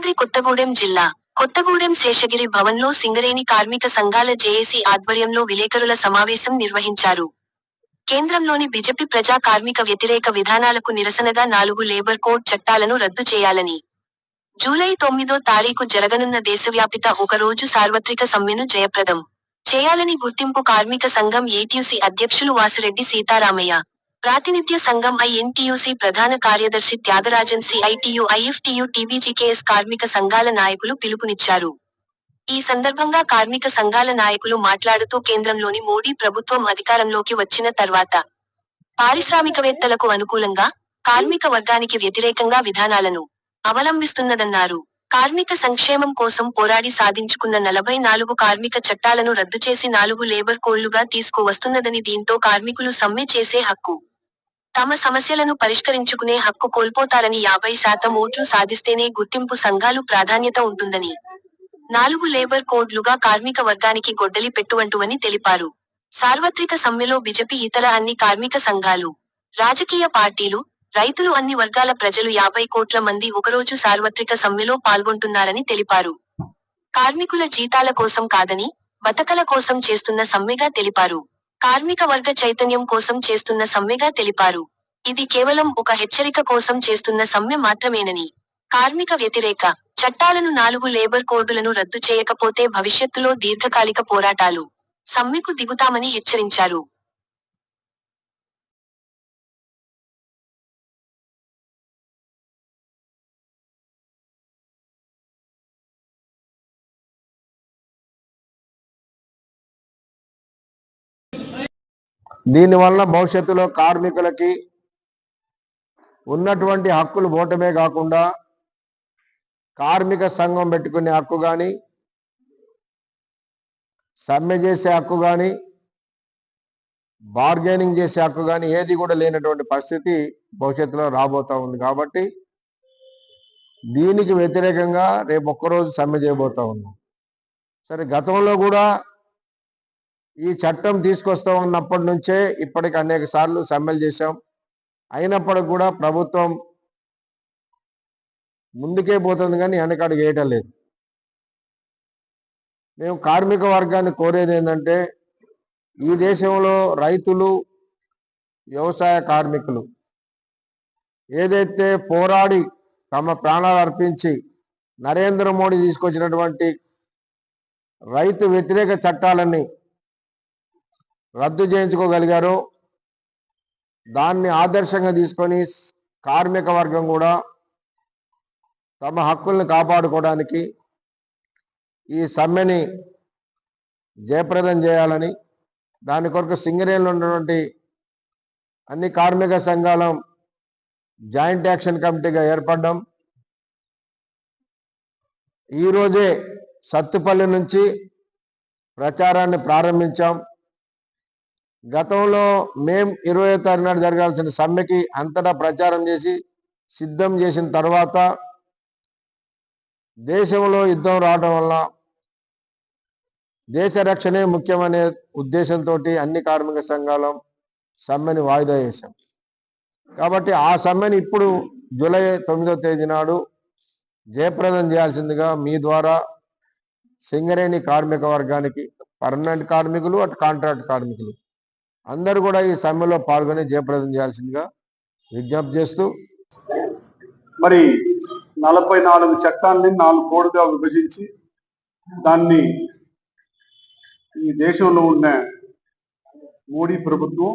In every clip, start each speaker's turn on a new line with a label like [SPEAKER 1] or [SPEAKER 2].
[SPEAKER 1] భద్రాద్రి కొత్తగూడెం జిల్లా. కొత్తగూడెం శేషగిరి భవన్లో సింగరేణి కార్మిక సంఘాల జేఏసీ ఆధ్వర్యంలో విలేకరుల సమావేశం నిర్వహించారు. కేంద్రంలోని బిజెపి ప్రజా కార్మిక వ్యతిరేక విధానాలకు నిరసనగా నాలుగు లేబర్ కోడ్ చట్టాలను రద్దు చేయాలని. జూలై తొమ్మిదో తారీఖు జరగనున్న దేశవ్యాపిత ఒకరోజు సార్వత్రిక సమ్మెను జయప్రదం. చేయాలని గుర్తింపు కార్మిక సంఘం ఏటీయూసీ అధ్యక్షులు వాసిరెడ్డి సీతారామయ్య. ప్రాతినిధ్య సంఘం ఐఎన్టీయూసీ ప్రధాన కార్యదర్శి త్యాగరాజన్ సిఐటియు ఐఎఫ్టియు టీబీజీకేఎస్ కార్మిక సంఘాల నాయకులు పిలుపునిచ్చారు. ఈ సందర్భంగా కార్మిక సంఘాల నాయకులు మాట్లాడుతూ కేంద్రంలోని మోడీ ప్రభుత్వం అధికారంలోకి వచ్చిన తర్వాత పారిశ్రామికవేత్తలకు అనుకూలంగా కార్మిక వర్గానికి వ్యతిరేకంగా విధానాలను అవలంబిస్తున్నదన్నారు. కార్మిక సంక్షేమం కోసం పోరాడి సాధించుకున్న నలభై నాలుగు కార్మిక చట్టాలను రద్దు చేసి నాలుగు లేబర్ కోళ్ళుగా తీసుకువస్తున్నదని దీంతో కార్మికులు సమ్మె చేసే హక్కు తమ సమస్యలను పరిష్కరించుకునే హక్కు కోల్పోతారని యాభై శాతం ఓట్లు సాధిస్తేనే గుర్తింపు సంఘాలు ప్రాధాన్యత ఉంటుందని. నాలుగు లేబర్ కోడ్లుగా కార్మిక వర్గానికి గొడ్డలి పెట్టువంటువని తెలిపారు. సార్వత్రిక సమ్మెలో బిజెపి ఇతర అన్ని కార్మిక సంఘాలు రాజకీయ పార్టీలు రైతులు అన్ని వర్గాల ప్రజలు యాభై కోట్ల మంది ఒకరోజు సార్వత్రిక సమ్మెలో పాల్గొంటున్నారని తెలిపారు. కార్మికుల జీతాల కోసం కాదని బతకల కోసం చేస్తున్న సమ్మెగా తెలిపారు. కార్మిక వర్గ చైతన్యం కోసం చేస్తున్న సమ్మెగా తెలిపారు. ఇది కేవలం ఒక హెచ్చరిక కోసం చేస్తున్న సమ్మె మాత్రమేనని. కార్మిక వ్యతిరేక చట్టాలను నాలుగు లేబర్ కోడ్లను రద్దు చేయకపోతే భవిష్యత్తులో దీర్ఘకాలిక పోరాటాలు. సమ్మెకు దిగుతామని హెచ్చరించారు.
[SPEAKER 2] దీనివల్ల భవిష్యత్తులో కార్మికులకి ఉన్నటువంటి హక్కులు పోవటమే కాకుండా కార్మిక సంఘం పెట్టుకునే హక్కు కానీ సమ్మె చేసే హక్కు కానీ బార్గెనింగ్ చేసే హక్కు కానీ ఏది కూడా లేనటువంటి పరిస్థితి భవిష్యత్తులో రాబోతా ఉంది కాబట్టి దీనికి వ్యతిరేకంగా రేపు ఒక్కరోజు సమ్మె చేయబోతా ఉన్నాం. సరే గతంలో కూడా ఈ చట్టం తీసుకొస్తా ఉన్నప్పటి నుంచే ఇప్పటికి అనేక సార్లు సమ్మెలు చేశాం. అయినప్పటికి కూడా ప్రభుత్వం ముందుకే పోతుంది కానీ వెనకాడు వేయటం లేదు. మేము కార్మిక వర్గాన్ని కోరేది ఏంటంటే ఈ దేశంలో రైతులు వ్యవసాయ కార్మికులు ఏదైతే పోరాడి తమ ప్రాణాలు అర్పించి నరేంద్ర మోడీ తీసుకొచ్చినటువంటి రైతు వ్యతిరేక చట్టాలన్నీ రద్దు చేయించుకోగలిగారో. దాన్ని ఆదర్శంగా తీసుకొని కార్మిక వర్గం కూడా తమ హక్కుల్ని కాపాడుకోవడానికి ఈ సమ్మెని జయప్రదం చేయాలని దాని కొరకు సింగరేణిలో ఉన్నటువంటి అన్ని కార్మిక సంఘాల జాయింట్ యాక్షన్ కమిటీగా ఏర్పడ్డం. ఈరోజే సత్తుపల్లి నుంచి ప్రచారాన్ని ప్రారంభించాం. గతంలో మేం ఇరవై తారీఖు నాడు జరగాల్సిన సమ్మెకి అంతటా ప్రచారం చేసి సిద్ధం చేసిన తర్వాత దేశంలో యుద్ధం రావడం వల్ల దేశ రక్షణే ముఖ్యమనే ఉద్దేశంతో అన్ని కార్మిక సంఘాలం సమ్మెని వాయిదా వేశాం. కాబట్టి ఆ సమ్మెని ఇప్పుడు జూలై తొమ్మిదో తేదీ నాడు జయప్రదం చేయాల్సిందిగా మీ ద్వారా సింగరేణి కార్మిక వర్గానికి పర్మనెంట్ కార్మికులు అటు కాంట్రాక్ట్ కార్మికులు అందరూ కూడా ఈ సమ్మెలో పాల్గొని జయప్రదం చేయాల్సిందిగా విజ్ఞప్తి చేస్తూ
[SPEAKER 3] మరి నలభై నాలుగు చట్టాన్ని నాలుగు కోడుగా విభజించి దాన్ని ఈ దేశంలో ఉన్న మోడీ ప్రభుత్వం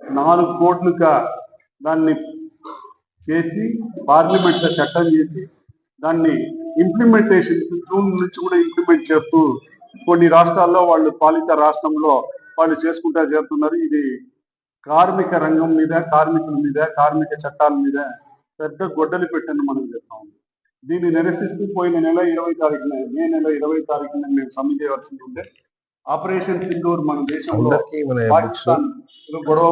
[SPEAKER 3] నాలుగు కోట్లుగా దాన్ని చేసి పార్లమెంట్లో చట్టం చేసి దాన్ని ఇంప్లిమెంటేషన్ జూన్ నుంచి కూడా ఇంప్లిమెంట్ చేస్తూ కొన్ని రాష్ట్రాల్లో వాళ్ళు పాలిత రాష్ట్రంలో వాళ్ళు చేసుకుంటా చేస్తున్నారు ఇది కార్మిక రంగం మీద కార్మికుల మీద కార్మిక చట్టాల మీద పెద్ద గొడ్డలి పెట్టని మనం చెప్తాం దీన్ని నిరసిస్తూ పోయిన నెల ఇరవై తారీఖున మే నెల ఇరవై తారీఖున మేము సమ్మె చేయవలసి ఉంటే ఆపరేషన్ సింధూర్ మన దేశంలో పాకిస్తాన్ గొడవ?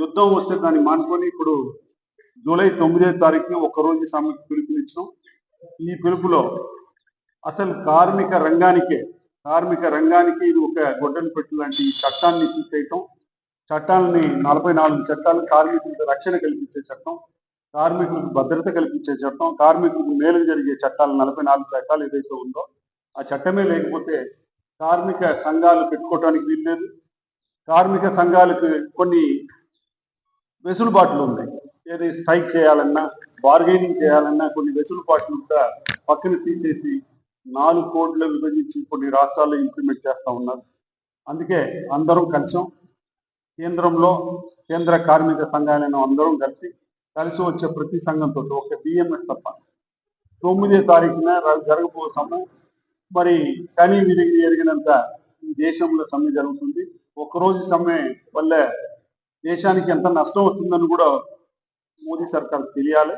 [SPEAKER 3] యుద్ధం వస్తే దాన్ని మానుకొని ఇప్పుడు జూలై తొమ్మిదో తారీఖున ఒక రోజు సమ్మెకు పిలుపునిచ్చాం. ఈ పిలుపులో అసలు కార్మిక రంగానికే కార్మిక రంగానికి ఇది ఒక గొడ్డను పెట్టు లాంటి చట్టాన్ని తీసేయటం. చట్టాలని నలభై నాలుగు చట్టాలు కార్మికులకు రక్షణ కల్పించే చట్టం కార్మికులకు భద్రత కల్పించే చట్టం కార్మికులకు మేలు జరిగే చట్టాలు నలభై నాలుగు చట్టాలు ఏదైతే ఉందో ఆ చట్టమే లేకపోతే కార్మిక సంఘాలు పెట్టుకోవడానికి వీల్లేదు. కార్మిక సంఘాలకు కొన్ని వెసులుబాట్లు ఉన్నాయి. ఏది స్ట్రైక్ చేయాలన్నా బార్గెనింగ్ చేయాలన్నా కొన్ని వెసులుబాట్లు కూడా పక్కన తీసేసి నాలుగు కోట్లు విభజించి కొన్ని రాష్ట్రాల్లో ఇంప్లిమెంట్ చేస్తూ ఉన్నారు. అందుకే అందరం కలిసాం. కేంద్రంలో కేంద్ర కార్మిక సంఘాలను అందరం కలిసి కలిసి వచ్చే ప్రతి సంఘంతో ఒక బిఎంఎస్ తప్ప తొమ్మిదో తారీఖున జరగబోతాము. జరగబో మరి కనీ విరిగి ఎరిగినంత ఈ దేశంలో సమ్మె జరుగుతుంది. ఒక్కరోజు సమ్మె వల్ల దేశానికి ఎంత నష్టం వస్తుందని కూడా మోదీ సర్కార్ తెలియాలి.